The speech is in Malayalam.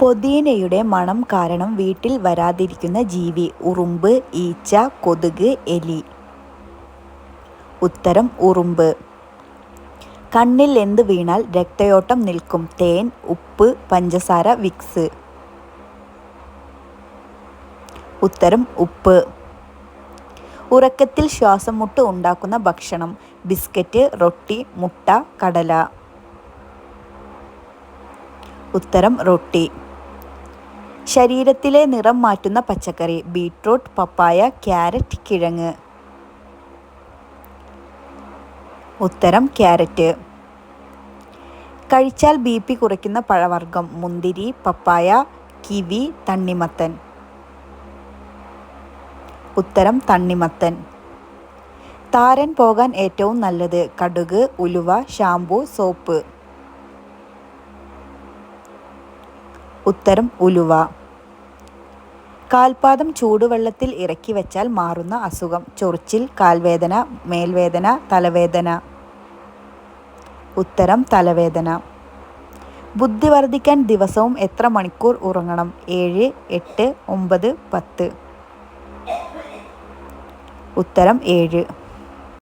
പൊതീനയുടെ മണം കാരണം വീട്ടിൽ വരാതിരിക്കുന്ന ജീവി ഉറുമ്പ് ഈച്ച കൊതുക് എലി. ഉത്തരം ഉറുമ്പ്. കണ്ണിൽ എന്ത് വീണാൽ രക്തയോട്ടം നിൽക്കും. തേൻ ഉപ്പ് പഞ്ചസാര വിക്സ്. ഉത്തരം ഉപ്പ്. ഉറക്കത്തിൽ ശ്വാസം മുട്ട് ഉണ്ടാക്കുന്ന ഭക്ഷണം. ബിസ്ക്കറ്റ് റൊട്ടി മുട്ട കടല. ഉത്തരം റൊട്ടി. ശരീരത്തിലെ നിറം മാറ്റുന്ന പച്ചക്കറി ബീട്രൂട്ട് പപ്പായ ക്യാരറ്റ് കിഴങ്ങ്. ഉത്തരം ക്യാരറ്റ്. കഴിച്ചാൽ ബി പി കുറയ്ക്കുന്ന പഴവർഗം മുന്തിരി പപ്പായ കിവി തണ്ണിമത്തൻ. ഉത്തരം തണ്ണിമത്തൻ. താരൻ പോകാൻ ഏറ്റവും നല്ലത് കടുക് ഉലുവ ഷാമ്പു സോപ്പ്. ഉത്തരം ഉലുവ. കാൽപാദം ചൂടുവെള്ളത്തിൽ ഇറക്കി വെച്ചാൽ മാറുന്ന അസുഖം. ചൊറിച്ചിൽ കാൽവേദന മേൽവേദന തലവേദന. ഉത്തരം തലവേദന. ബുദ്ധി വർദ്ധിക്കാൻ ദിവസവും എത്ര മണിക്കൂർ ഉറങ്ങണം? ഏഴ് എട്ട് ഒമ്പത് പത്ത്. ഉത്തരം ഏഴ്.